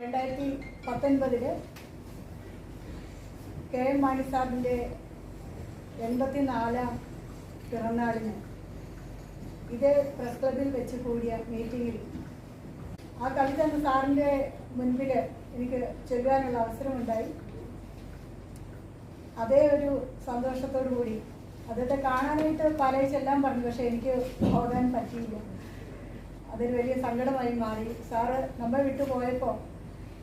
രണ്ടായിരത്തി പത്തൊൻപതിൽ K M Mani സാറിന്റെ എൺപത്തിനാലാം പിറന്നാളിന് ഇതേ പ്രസ് ക്ലബിൽ വെച്ച് കൂടിയ മീറ്റിങ്ങിൽ ആ കവിത എന്ന സാറിന്റെ മുൻപിൽ എനിക്ക് ചൊല്ലുവാനുള്ള അവസരമുണ്ടായി. അതേ ഒരു സന്തോഷത്തോടു കൂടി. അതൊക്കെ കാണാനായിട്ട് പല ചെല്ലാൻ പറഞ്ഞു പക്ഷെ എനിക്ക് പോകാൻ പറ്റിയില്ല. അതൊരു വലിയ സങ്കടമായി മാറി. സാറ് നമ്മൾ വിട്ടു പോയപ്പോൾ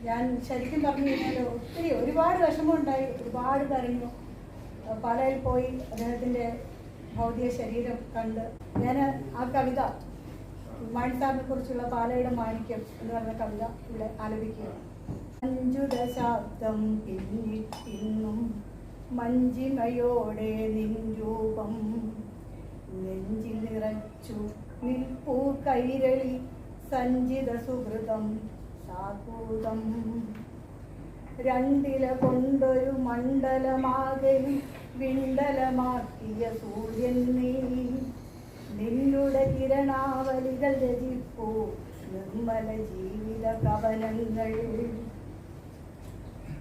ഞാൻ ശരിക്കും പറഞ്ഞു കഴിഞ്ഞാൽ ഒത്തിരി ഒരുപാട് വിഷമമുണ്ടായി ഒരുപാട് കരഞ്ഞു. പാലയിൽ പോയി അദ്ദേഹത്തിന്റെ ഭൗതിക ശരീരം കണ്ട് ഞാൻ ആ കവിത മാണിസാറിനെ കുറിച്ചുള്ള പാലയുടെ മാണിക്യം എന്ന് പറഞ്ഞ കവിത ഇവിടെ ആലപിക്കുക അഞ്ചു ദശാബ്ദം പിന്നിട്ടിന്നും മഞ്ചിമയോടെ നിൻരൂപം നെഞ്ചിൽ നിറച്ചു നിൽപ്പൂ കൈരളി സഞ്ചിത സുഹൃതം സാകൂതം രണ്ടില കൊണ്ടൊരു മണ്ഡലമാകെ വിണ്ടലമാക്കിയ സൂര്യൻ നീ. നിന്നുടെ കിരണാവലികൾ രചിപ്പോ നിർമ്മല ജീവിത കവനങ്ങൾ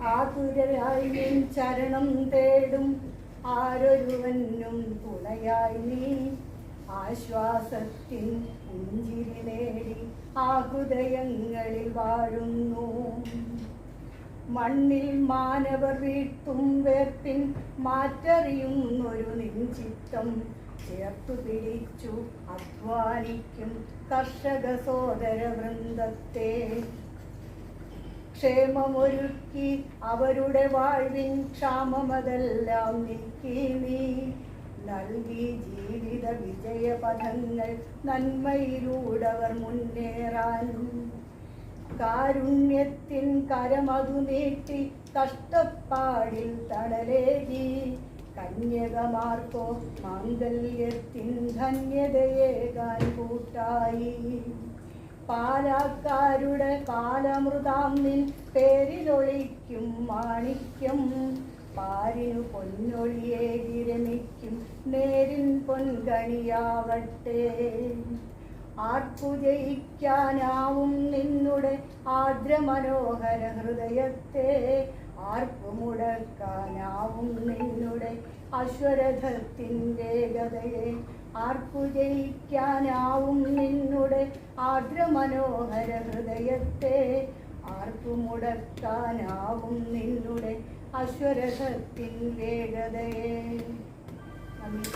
ആതുരായി ചരണം തേടും ആരൊരുവനും തുണയായി നീ. ആശ്വാസത്തിൻ പുഞ്ചിരി നേടി ആ ഹൃദയങ്ങളിൽ വാഴുന്നു. മണ്ണിൽ മാനവർ വീഴ്ത്തും വേർപ്പിൻ മാറ്ററിയുന്നൊരു നെഞ്ചിത്തം ചേർത്തു പിടിച്ചു അധ്വാനിക്കും കർഷക സോദര വൃന്ദത്തെ. ക്ഷേമമൊരുക്കി അവരുടെ വാഴ്വിൻ ക്ഷാമമതെല്ലാം നീക്കി നീ. നൽകി ജീവിത വിജയപഥങ്ങൾ നന്മയിലൂടവർ മുന്നേറാൻ. കാരുണ്യത്തിൻ കരമതു നീട്ടി കഷ്ടപ്പാടിൽ തണലേകി. കന്യകമാർക്കോ മാംഗല്യത്തിൻ ധന്യതയേകാൻ കൂട്ടായി. പാലാക്കാരുടെ കാലമൃതാം നിൻ പേരിലൊളിക്കും മാണിക്യം. പാരിനു പൊന്നൊളിയെ വിരമിക്കും. നേരിൻ പൊൻകണിയാവട്ടെ. ആർക്കു ജയിക്കാനാവും നിന്നുടെ ആർദ്രമനോഹര ഹൃദയത്തെ. ആർക്കു മുടക്കാനാവും നിന്നുടെ അശ്വരഥത്തിന്റെ ഗതയെ ആർക്കു ജയിക്കാനാവും നിന്നുടെ ആർദ്രമനോഹര ഹൃദയത്തെ. ആർക്കു മുടക്കാനാവും നിന്നുടെ അശ്വരഥത്തിൻ വേഗതയെ. നന്ദി.